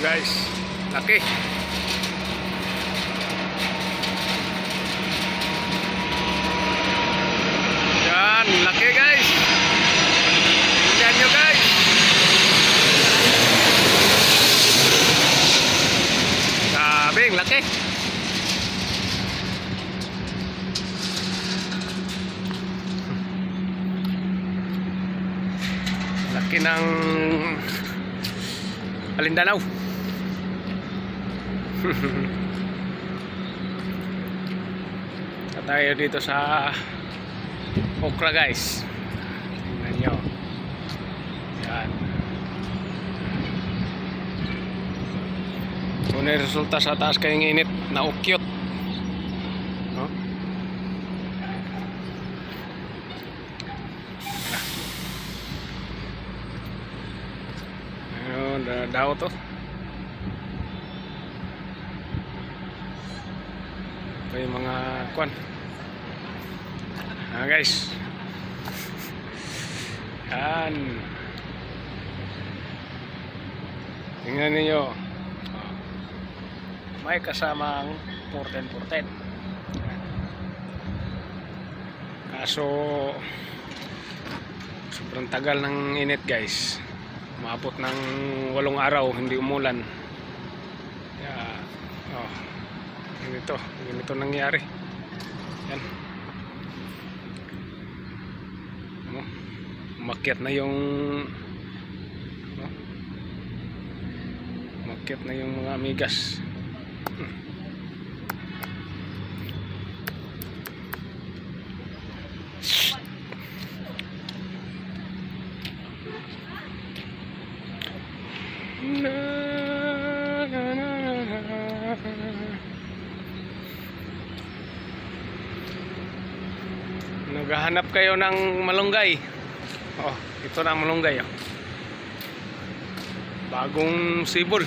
Guys, laki. Yan, laki guys. Tingnan nyo guys. Grabe, ang laki. Laki ng Alindanao. Na tayo dito sa Okra guys. Tingnan nyo. Yan. Kung resulta sa taas kayong init na ukyot. No? Da- daw to. Ito yung mga kwan. Ah guys. Yan. Tingnan ninyo. May kasamang 14-14. Kaso sobrang tagal ng init guys. Umabot ng walong araw, hindi umulan. Kaya, oh, ganito, ganito nangyari. Yan. Ano? Umakyat na yung ano? Umakyat na yung mga amigas. Hmm. Na, na, na, na, na. Naghahanap kayo ng malunggay. Oh, ito na ang malunggay. Oh. Bagong sibol.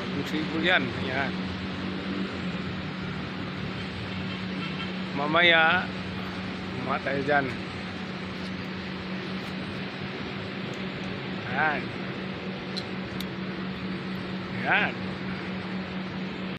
Bagong sibol yan. Yan. Mamaya, matay dyan. Yan. Yan.